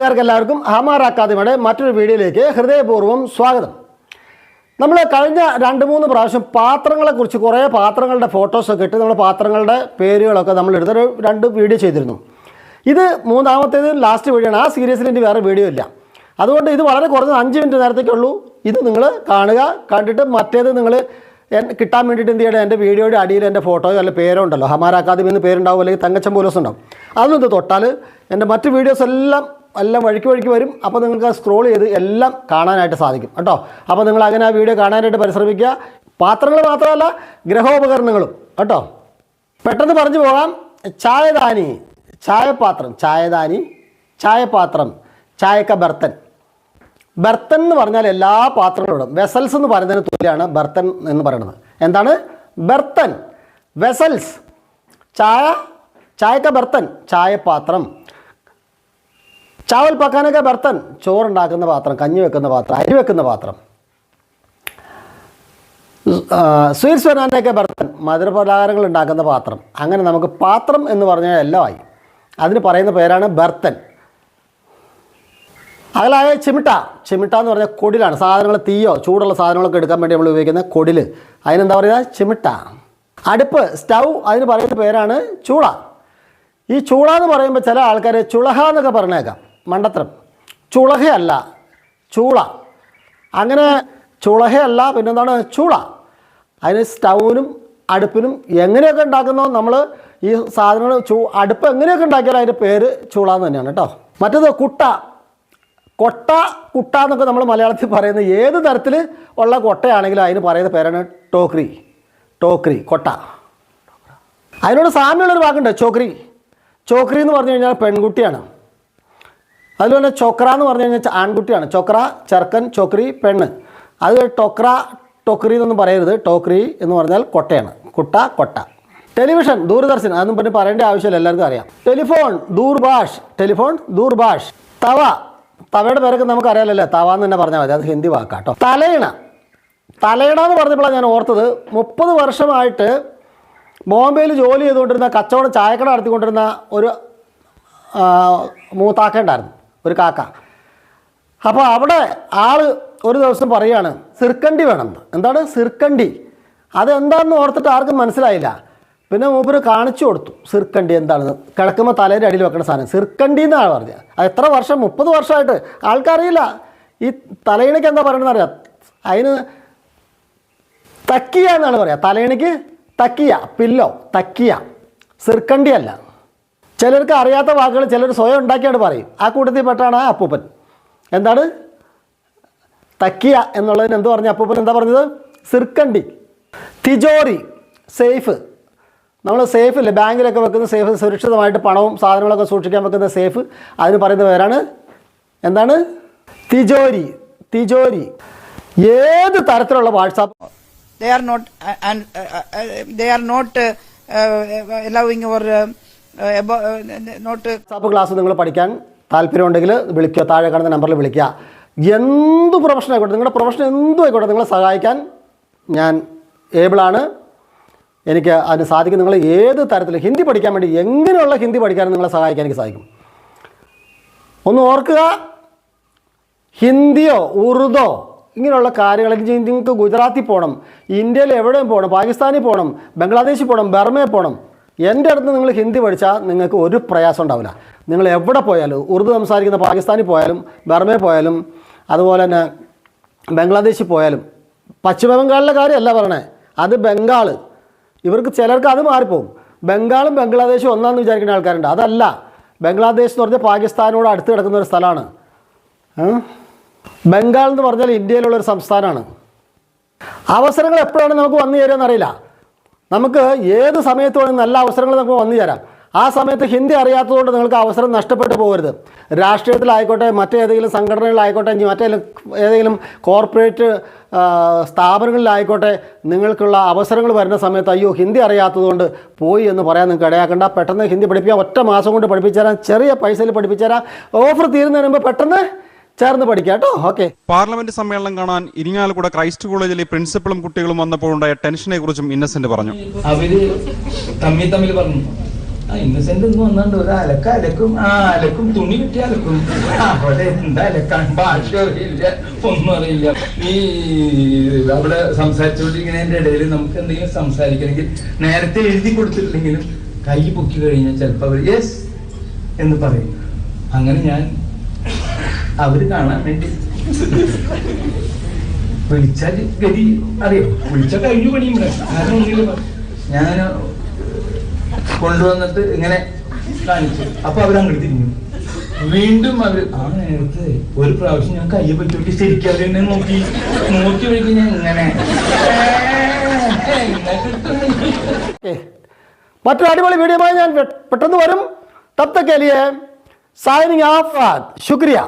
എല്ലാവർക്കും ഹമാർ അക്കാദമിയുടെ മറ്റൊരു വീഡിയോയിലേക്ക് ഹൃദയപൂർവം സ്വാഗതം. നമ്മൾ കഴിഞ്ഞ രണ്ട് മൂന്ന് പ്രാവശ്യം പാത്രങ്ങളെക്കുറിച്ച് കുറേ പാത്രങ്ങളുടെ ഫോട്ടോസൊക്കെ ഇട്ട് നമ്മൾ പാത്രങ്ങളുടെ പേരുകളൊക്കെ നമ്മൾ എടുത്തൊരു രണ്ട് വീഡിയോ ചെയ്തിരുന്നു. ഇത് മൂന്നാമത്തേത് ലാസ്റ്റ് വീഡിയോ ആണ് ആ സീരീസിൽ ഇനി വേറെ വീഡിയോ ഇല്ല. അതുകൊണ്ട് ഇത് വളരെ കുറഞ്ഞ അഞ്ച് മിനിറ്റ് നേരത്തേക്കുള്ളൂ ഇത് നിങ്ങൾ കാണുക കണ്ടിട്ട് മറ്റേത് നിങ്ങൾ കിട്ടാൻ വേണ്ടിയിട്ട് എന്ത് ചെയ്യണം? എന്റെ വീഡിയോയുടെ അടിയിൽ എന്റെ ഫോട്ടോയോ അല്ലെങ്കിൽ പേരോ ഉണ്ടല്ലോ ഹമാര അക്കാദമി എന്ന് പേരുണ്ടാവും അല്ലെങ്കിൽ തങ്കച്ചൻ പോലോസ് ഉണ്ടാവും അതൊന്നും ഇത് തൊട്ടാൽ എന്റെ മറ്റ് വീഡിയോസ് എല്ലാം എല്ലാം വഴിക്ക് വഴിക്ക് വരും. അപ്പോൾ നിങ്ങൾക്ക് സ്ക്രോൾ ചെയ്ത് എല്ലാം കാണാനായിട്ട് സാധിക്കും കേട്ടോ. അപ്പോൾ നിങ്ങൾ അങ്ങനെ ആ വീഡിയോ കാണാനായിട്ട് പരിശ്രമിക്കുക. പാത്രങ്ങൾ മാത്രമല്ല ഗ്രഹോപകരണങ്ങളും കേട്ടോ. പെട്ടെന്ന് പറഞ്ഞു പോകാം. ചായദാനി ചായപാത്രം ചായദാനി ചായപാത്രം ചായക്ക ബർത്തൻ. ബർത്തൻ എന്ന് പറഞ്ഞാൽ എല്ലാ പാത്രങ്ങളും വെസൽസ് എന്ന് പറയുന്നതിന് തുല്യമാണ് ബർത്തൻ എന്ന് പറയുന്നത്. എന്താണ്? ബർത്തൻ വെസൽസ് ചായ ചായക്ക ബർത്തൻ ചായപാത്രം ചാവൽ പക്കാനൊക്കെ ബർത്തൻ ചോറുണ്ടാക്കുന്ന പാത്രം കഞ്ഞി വെക്കുന്ന പാത്രം അരി വെക്കുന്ന പാത്രം. സ്വീറ്റ്സ് വരാനൊക്കെ ബർത്തൻ മധുരപലഹാരങ്ങൾ ഉണ്ടാക്കുന്ന പാത്രം. അങ്ങനെ നമുക്ക് പാത്രം എന്ന് പറഞ്ഞാൽ എല്ലാമായി. അതിന് പറയുന്ന പേരാണ് ബർത്തൻ അതിലായ ചിമിട്ട. ചിമിട്ട എന്ന് പറഞ്ഞാൽ കൊടിലാണ്. സാധനങ്ങൾ തീയോ ചൂടുള്ള സാധനങ്ങളൊക്കെ എടുക്കാൻ വേണ്ടി നമ്മൾ ഉപയോഗിക്കുന്ന കൊടിൽ അതിനെന്താ പറയുക ചിമിട്ട. അടുപ്പ് സ്റ്റൗ അതിന് പറയുന്ന പേരാണ് ചൂള. ഈ ചൂള എന്ന് പറയുമ്പോൾ ചില ആൾക്കാർ ചുളഹ എന്നൊക്കെ പറഞ്ഞേക്കാം. മണ്ടത്തരം. ചുളഹയല്ല ചൂള. അങ്ങനെ ചുളഹയല്ല പിന്നെന്താണ്? ചൂള. അതിന് സ്റ്റൗവിനും അടുപ്പിനും എങ്ങനെയൊക്കെ ഉണ്ടാക്കുന്നോ നമ്മൾ ഈ സാധനങ്ങൾ ചൂ അടുപ്പ് എങ്ങനെയൊക്കെ ഉണ്ടാക്കിയാലും അതിന്റെ പേര് ചൂള എന്ന് തന്നെയാണ് കേട്ടോ. മറ്റത് കുട്ട. കൊട്ട കുട്ട എന്നൊക്കെ നമ്മൾ മലയാളത്തിൽ പറയുന്ന ഏത് തരത്തിൽ ഉള്ള കൊട്ടയാണെങ്കിലും അതിന് പറയുന്ന പേരാണ് ടോക്രി. ടോക്രി കൊട്ട. അതിനോട് സാമ്യമുള്ളൊരു വാക്കുണ്ട് ചോക്രി. ചോക്രി എന്ന് പറഞ്ഞു കഴിഞ്ഞാൽ പെൺകുട്ടിയാണ്. അതുപോലെ ചൊക്ര എന്ന് പറഞ്ഞു കഴിഞ്ഞാൽ ആൺകുട്ടിയാണ്. ചൊക്ര ചെറുക്കൻ ചൊക്രി പെണ്ണ്. അത് ടൊക്ര ടൊക്രി എന്നൊന്നും പറയരുത്. ടോക്രി എന്ന് പറഞ്ഞാൽ കൊട്ടയാണ്. കുട്ട കൊട്ട. ടെലിവിഷൻ ദൂരദർശൻ അതൊന്നും പറഞ്ഞ് പറയേണ്ട ആവശ്യമില്ല. എല്ലാവർക്കും അറിയാം. ടെലിഫോൺ ദൂർഭാഷ്. ടെലിഫോൺ ദൂർഭാഷ്. തവ. തവയുടെ പേരൊക്കെ നമുക്ക് അറിയാമല്ലോ തവ എന്ന് തന്നെ പറഞ്ഞാൽ മതി. അത് ഹിന്ദി വാക്കാട്ടോ. തലയിണ. തലയിണ എന്ന് പറഞ്ഞപ്പോഴാണ് ഞാൻ ഓർത്തത് മുപ്പത് വർഷമായിട്ട് ബോംബെയിൽ ജോലി ചെയ്തുകൊണ്ടിരുന്ന കച്ചവടം ചായക്കട നടത്തിക്കൊണ്ടിരുന്ന ഒരു മൂത്താക്കേണ്ടായിരുന്നു ഒരു കാക്ക. അപ്പോൾ അവിടെ ആൾ ഒരു ദിവസം പറയുകയാണ് സിർക്കണ്ടി വേണം. എന്താണ്? സിർക്കണ്ടി. അതെന്താണെന്ന് ഓർത്തിട്ട് ആർക്കും മനസ്സിലായില്ല. പിന്നെ മൂപ്പര് കാണിച്ചു കൊടുത്തു സിർക്കണ്ടി എന്താണെന്ന്. കിടക്കുമ്പോൾ തലേന്റെ അടിയിൽ വെക്കുന്ന സാധനം സിർക്കണ്ടി എന്നാണ് പറഞ്ഞത്. അത് എത്ര വർഷം മുപ്പത് വർഷമായിട്ട് ആൾക്കറിയില്ല. ഈ തലയിണയ്ക്ക് എന്താ പറയണമെന്ന് അറിയാം. അതിന് തക്കിയ എന്നാണ് പറയുക തലയിണയ്ക്ക് തക്കിയ പില്ലോ തക്കിയ. സിർക്കണ്ടി അല്ല. ചിലർക്ക് അറിയാത്ത വാക്കുകൾ ചിലർ സ്വയം ഉണ്ടാക്കിയാണ് പറയും. ആ കൂട്ടത്തിൽ പെട്ടാണ് അപ്പൂപ്പൻ. എന്താണ്? തക്കിയ എന്നുള്ളതിന് എന്ത് പറഞ്ഞു അപ്പൂപ്പൻ എന്താ പറഞ്ഞത്? സിർക്കണ്ടി. തിജോറി സേഫ്. നമ്മൾ സേഫ് ഇല്ലേ ബാങ്കിലൊക്കെ വെക്കുന്ന സേഫ് സുരക്ഷിതമായിട്ട് പണവും സാധനങ്ങളൊക്കെ സൂക്ഷിക്കാൻ വെക്കുന്ന സേഫ്. അതിന് പറയുന്ന പേരാണ് എന്താണ്? തിജോരി. തിജോരി. ഏത് തരത്തിലുള്ള WhatsApp? They are not they are not allowing they uh, WhatsApp class നിങ്ങൾ പഠിക്കാൻ താല്പര്യമുണ്ടെങ്കിൽ വിളിക്കുക താഴെ കാണുന്ന നമ്പറിൽ വിളിക്കുക. എന്ത് പ്രൊഫഷൻ ആയിക്കോട്ടെ നിങ്ങളുടെ പ്രൊഫഷൻ എന്തും ആയിക്കോട്ടെ നിങ്ങളെ സഹായിക്കാൻ ഞാൻ ഏബിളാണ് എനിക്ക് അതിന് സാധിക്കും. നിങ്ങൾ ഏത് തരത്തിൽ ഹിന്ദി പഠിക്കാൻ വേണ്ടി എങ്ങനെയുള്ള ഹിന്ദി പഠിക്കാനും നിങ്ങളെ സഹായിക്കാൻ എനിക്ക് സാധിക്കും. ഒന്ന് ഓർക്കുക ഹിന്ദിയോ ഉറുദോ ഇങ്ങനെയുള്ള കാര്യങ്ങൾ നിങ്ങൾക്ക് ഗുജറാത്തിൽ പോകണം ഇന്ത്യയിൽ എവിടെയും പോകണം പാകിസ്ഥാനിൽ പോകണം ബംഗ്ലാദേശിൽ പോകണം ബർമയിൽ പോകണം എന്റെ അടുത്ത് നിങ്ങൾ ഹിന്ദി പഠിച്ചാൽ നിങ്ങൾക്ക് ഒരു പ്രയാസം ഉണ്ടാവില്ല. നിങ്ങൾ എവിടെ പോയാലും ഉറുദു സംസാരിക്കുന്ന പാകിസ്ഥാനിൽ പോയാലും ബർമയിൽ പോയാലും അതുപോലെ തന്നെ ബംഗ്ലാദേശിൽ പോയാലും പശ്ചിമ ബംഗാളിലെ കാര്യമല്ല പറയണേ. അത് ബംഗാൾ ഇവർക്ക് ചിലർക്ക് അത് മാറിപ്പോകും. ബംഗാളും ബംഗ്ലാദേശും ഒന്നാന്ന് വിചാരിക്കുന്ന ആൾക്കാരുണ്ട്. അതല്ല. ബംഗ്ലാദേശ് എന്ന് പറഞ്ഞാൽ പാകിസ്ഥാനോട് അടുത്ത് കിടക്കുന്ന ഒരു സ്ഥലമാണ്. ബംഗാൾ എന്ന് പറഞ്ഞാൽ ഇന്ത്യയിലുള്ള ഒരു സംസ്ഥാനമാണ്. അവസരങ്ങൾ എപ്പോഴാണ് നമുക്ക് വന്നു ചേരുമെന്ന് അറിയില്ല നമുക്ക് ഏത് സമയത്ത് വേണമെങ്കിൽ നല്ല അവസരങ്ങൾ നമുക്ക് വന്നു തരാം ആ സമയത്ത് ഹിന്ദി അറിയാത്തതുകൊണ്ട് നിങ്ങൾക്ക് അവസരം നഷ്ടപ്പെട്ടു പോകരുത്. രാഷ്ട്രീയത്തിലായിക്കോട്ടെ മറ്റേതെങ്കിലും സംഘടനകളിലായിക്കോട്ടെ മറ്റേതെങ്കിലും ഏതെങ്കിലും കോർപ്പറേറ്റ് സ്ഥാപനങ്ങളിലായിക്കോട്ടെ നിങ്ങൾക്കുള്ള അവസരങ്ങൾ വരുന്ന സമയത്ത് അയ്യോ ഹിന്ദി അറിയാത്തതുകൊണ്ട് പോയി എന്ന് പറയാൻ നിങ്ങൾക്ക് ഇടയാക്കണ്ട. പെട്ടെന്ന് ഹിന്ദി പഠിപ്പിക്കാം ഒറ്റ മാസം കൊണ്ട് പഠിപ്പിച്ചു തരാം ചെറിയ പൈസയിൽ പഠിപ്പിച്ചു തരാം ഓഫർ തീരുന്നതിന് മുമ്പ് പെട്ടെന്ന് ചേർന്ന് പഠിക്കാം കേട്ടോ. ഓക്കെ. പാർലമെന്റ് സമ്മേളനം കാണാൻ ഇരിങ്ങാലക്കുട ക്രൈസ്റ്റ് കോളേജിലെ പ്രിൻസിപ്പളും കുട്ടികളും വന്നപ്പോഴുണ്ടായ ടെൻഷനെ കുറിച്ചും ഇന്നസെന്റ് പറഞ്ഞു. അവർ തമ്മിൽ തമ്മിൽ പറഞ്ഞു ആ ഇന്നസെന്റ് ഒന്നും വന്നാണ്ട് ഒരു അലക്ക അലക്കും ആ അലക്കും തുണി കിട്ടിയ അലക്കും. അവിടെ എന്താ അലക്കാൻ? ഭാഷ അറിയില്ല ഒന്നും അറിയില്ല. ഈ അവിടെ സംസാരിച്ചുകൊണ്ടിരിക്കുന്നതിന്റെ ഇടയിൽ നമുക്ക് എന്തെങ്കിലും സംസാരിക്കണമെങ്കിൽ നേരത്തെ എഴുതി കൊടുത്തിട്ടില്ലെങ്കിലും കൈ പൊക്കി കഴിഞ്ഞാൽ ചിലപ്പോ അവർ യെസ് എന്ന് പറയും. അങ്ങനെ ഞാൻ അവർ കാണാൻ വേണ്ടി. വിളിച്ചാൽ ഗതി അറിയോ. വിളിച്ച കഴിഞ്ഞു പണിയും ഞാൻ കൊണ്ടുവന്നിട്ട് ഇങ്ങനെ കാണിച്ചു. അപ്പൊ അവരങ്ങോട്ട് തിരിഞ്ഞു. വീണ്ടും അവർ ആ നേരത്തെ ഒരു പ്രാവശ്യം ഞാൻ കയ്യെ പറ്റിയിട്ട് ശരിക്കും അവരെന്നെ നോക്കി. നോക്കി വഴിക്കും ഞാൻ ഇങ്ങനെ മറ്റൊരു അടിപൊളി വീഡിയോ ഞാൻ പെട്ടെന്ന് വരും. തത്തക്കലിയെ സൈനിങ് ആഫ് ശുക്രിയ.